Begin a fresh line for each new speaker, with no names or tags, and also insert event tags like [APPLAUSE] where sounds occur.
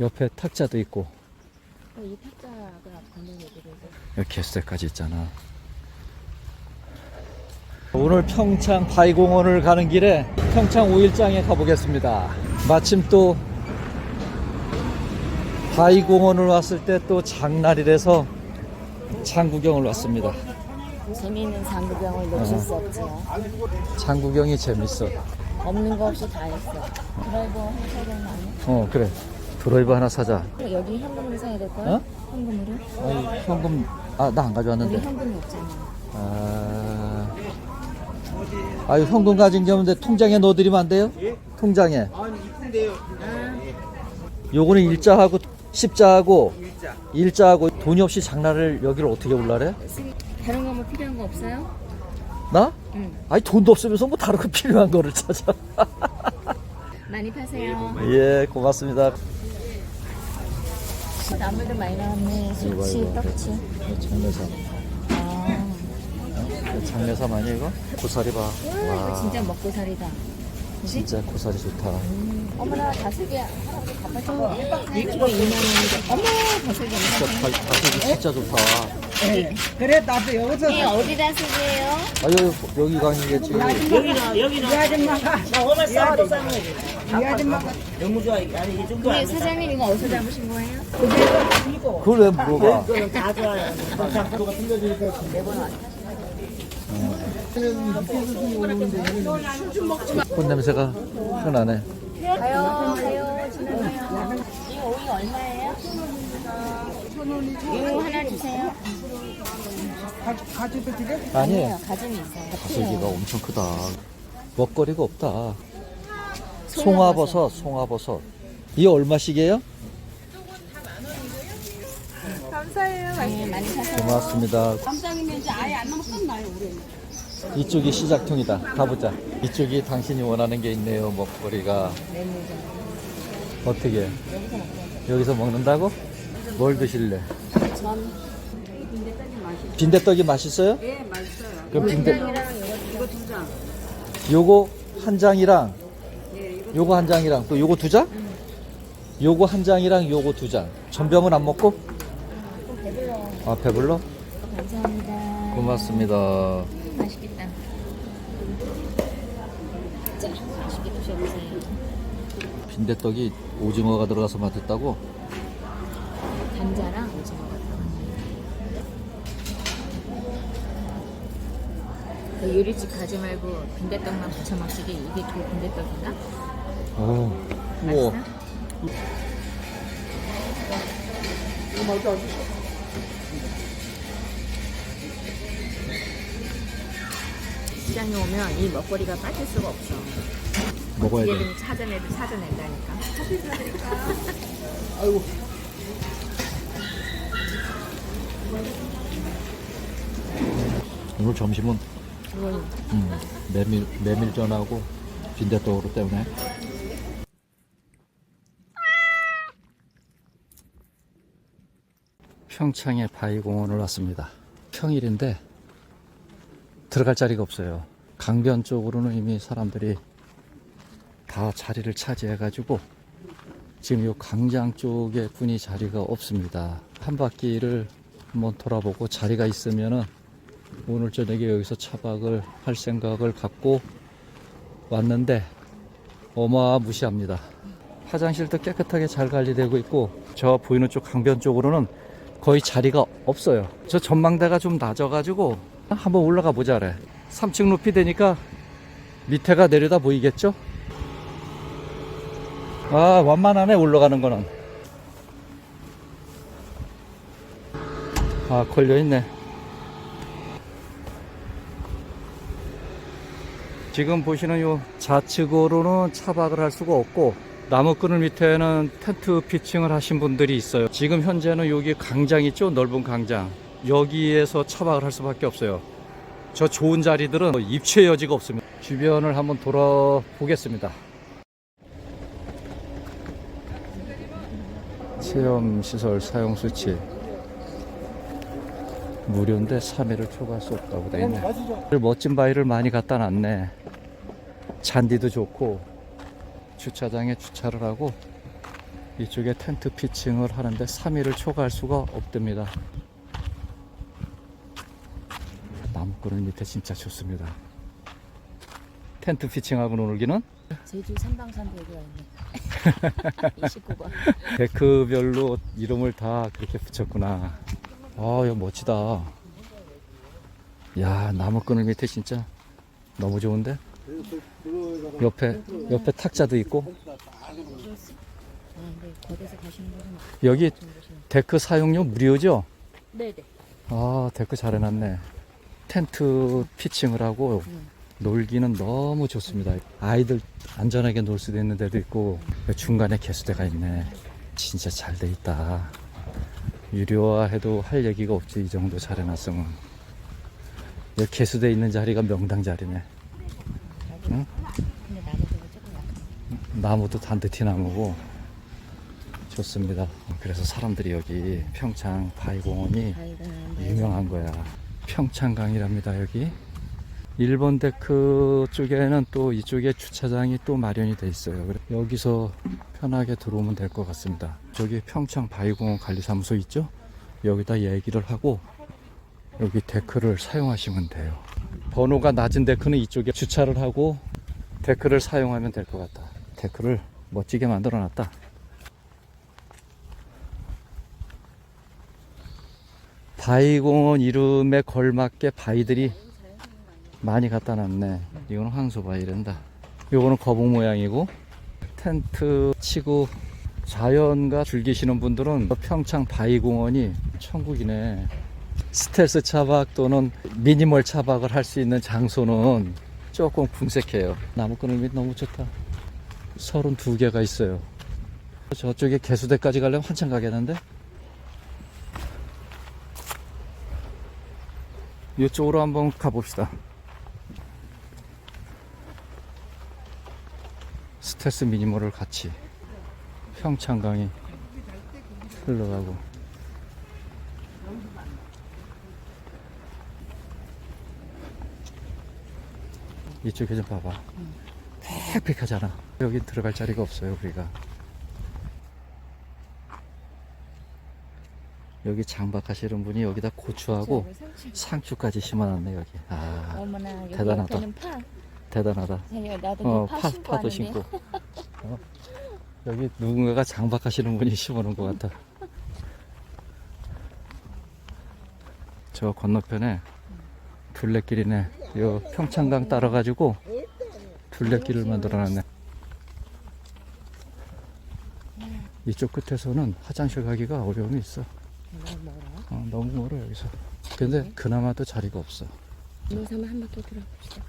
옆에 탁자도 있고
이 탁자가 방금 얘기를
여기 개수대까지 있잖아. 오늘 평창 바위공원을 가는 길에 평창 5일장에 가보겠습니다. 마침 또 바위공원을 왔을 때 또 장날이라서 장구경을 왔습니다.
재미있는 장구경을 놓칠 수 없지요.
장구경이 재밌어.
없는 거 없이 다 했어. 드라이버 한 사장 많이.
어 그래. 드라이브 하나 사자.
여기 현금으로 사야 될 거야?
어?
현금으로?
아니, 현금 아 나 안 가져왔는데.
현금이 없잖아.
아, 아유 현금 가진 게 없는데 통장에 넣어드리면 안 돼요? 통장에. 요거는 일자하고 십자하고 일자하고 돈이 없이 장난을 여기를 어떻게 올라래?
다른 거 뭐 필요한 거 없어요?
나?
응.
아니 돈도 없으면서 뭐 다른 거 [LAUGHS] 필요한 거를 찾아.
많이 파세요.
예 고맙습니다.
나물도 많이 나왔네. 수치,
이거, 이거.
떡치.
장례삼.
아,
장례삼 아니야 이거? 고사리 봐.
이거
와
진짜 먹고 살이다. 그지?
진짜 고사리 좋다.
어머나 다슬기 할아버지 갚아줘. 1kg 2만 원인데. 어머 다슬기
진짜 다, 다슬기 진짜 좋다.
그래 나도 여기서
이 어디 다슬기예요?
아 여기 여기가 아니겠지.
이 아줌마가
나 오늘 싸워도 싸는 거지.
이 아줌마가
너무 좋아. 아니 이 정도
우리
안 돼.
사장님 이거 어디서 잡으신 거예요?
그걸 왜 물어봐?
이거는 다 좋아요.
꽃 냄새가 흔하네.
가요 가요 지나가요. 이 오이 얼마예요? 이거 하나 주세요.
가지고 드려?
아니에요.
가슴이 있어요.
다슬기가 엄청 크다. 먹거리가 없다. 송화버섯, 송화버섯. 이 얼마씩이에요?
네, 많이 사세요.
고맙습니다. 이쪽이 시작통이다. 가보자. 이쪽이 당신이 원하는 게 있네요. 먹거리가. 어떻게? 여기서 먹는다고? 뭘 드실래? 빈대떡이 맛있어요? 예, 맛있어요. 그럼 빈대 요거 한 장이랑 요거 한 장이랑 또 요거 두 장? 요거 한 장이랑 요거 두 장. 전병은 안 먹고? 아 배불러?
감사합니다.
고맙습니다.
맛있겠다. 자, 맛있게 드셔보세요.
빈대떡이 오징어가 들어가서 맛있다고?
감자랑 오징어가 그 유리집 가지 말고 빈대떡만 부쳐 먹시게 이게 그 빈대떡인가?
오. 우와.
시장에 오면 이 먹거리가 빠질 수가 없어.
먹어야 돼.
얘는 찾아내도 찾아낸다니까.
아이고. 오늘 점심은 음, 메밀 메밀전하고 빈대떡으로 때문에 평창의 바위공원을 왔습니다. 평일인데 들어갈 자리가 없어요. 강변 쪽으로는 이미 사람들이 다 자리를 차지해가지고 지금 이 광장 쪽에 분이 자리가 없습니다. 한 바퀴를 한번 돌아보고 자리가 있으면은 오늘 저녁에 여기서 차박을 할 생각을 갖고 왔는데 어마무시합니다. 화장실도 깨끗하게 잘 관리되고 있고 저 보이는 쪽 강변 쪽으로는 거의 자리가 없어요. 저 전망대가 좀 낮아가지고 한번 올라가 보자래. 3층 높이 되니까 밑에가 내려다 보이겠죠? 아 완만하네 올라가는 거는. 아 걸려있네. 지금 보시는 요 좌측으로는 차박을 할 수가 없고 나무 그늘 밑에는 텐트 피칭을 하신 분들이 있어요. 지금 현재는 여기 강장 있죠? 넓은 강장. 여기에서 차박을 할 수밖에 없어요. 저 좋은 자리들은 입체 여지가 없습니다. 주변을 한번 돌아보겠습니다. 체험 시설 사용 수치 무료인데 3회를 초과할 수 없다고 돼 있네. 멋진 바위를 많이 갖다 놨네. 잔디도 좋고 주차장에 주차를 하고 이쪽에 텐트 피칭을 하는데 3일을 초과할 수가 없답니다. 나무꾼을 밑에 진짜 좋습니다. 텐트 피칭하고 놀기는
제주 삼방산 대교가 있네. [LAUGHS] [LAUGHS] 29번.
데크별로 이름을 다 그렇게 붙였구나. 아, 이거 멋지다. 야, 나무끈을 밑에 진짜 너무 좋은데? 옆에, 옆에 탁자도 있고,
아, 네.
여기. 데크 사용료 무료죠?
네 네.
아, 데크 잘 해놨네. 텐트 피칭을 하고 놀기는 너무 좋습니다. 아이들 안전하게 놀 수도 있는 데도 있고, 중간에 개수대가 있네. 진짜 잘 돼 있다. 유료화해도 할 얘기가 없지, 이 정도 잘 해놨으면. 여기 개수대 있는 자리가 명당 자리네. 응?
나무도
단듯이 나무고 좋습니다. 그래서 사람들이 여기 평창 바위공원이
바위공원.
유명한 거야. 평창강이랍니다, 여기. 일본 데크 쪽에는 또 이쪽에 주차장이 또 마련이 돼 있어요. 여기서 편하게 들어오면 될 것 같습니다. 저기 평창 바위공원 관리사무소 있죠? 여기다 얘기를 하고 여기 데크를 사용하시면 돼요. 번호가 낮은 데크는 이쪽에 주차를 하고 데크를 사용하면 될 것 같다. 데크를 멋지게 만들어 놨다. 바위공원 이름에 걸맞게 바위들이 많이 갖다 놨네. 이거는 황소바위란다. 이거는 거북 모양이고 텐트 치고 자연과 즐기시는 분들은 평창 바위공원이 천국이네. 스텔스 차박 또는 미니멀 차박을 할 수 있는 장소는 조금 궁색해요. 나무꾼을 밑 너무 좋다. 32개가 있어요. 저쪽에 개수대까지 가려면 한참 가겠는데? 이쪽으로 한번 가봅시다. 스텔스 미니멀을 같이 평창강이 흘러가고. 이쪽에 좀 봐봐. 팩팩하잖아. 여기 들어갈 자리가 없어요 우리가. 여기 장박하시는 분이 여기다 고추하고
상추.
상추까지 심어놨네 여기. 아 대단하다. 대단하다
나도
어,
파,
파,
심고
파도
하는데.
심고. [LAUGHS] 어? 여기 누군가가 장박하시는 분이 심어놓은 것 같아. 저 건너편에 둘레길이네. 요 평창강 따라가지고 둘레길을 만들어놨네. 이쪽 끝에서는 화장실 가기가 어려움이 있어.
너무 멀어.
어, 너무 멀어 여기서. 근데 그나마도 자리가 없어.
눈 삼아 한번 또 들어봅시다.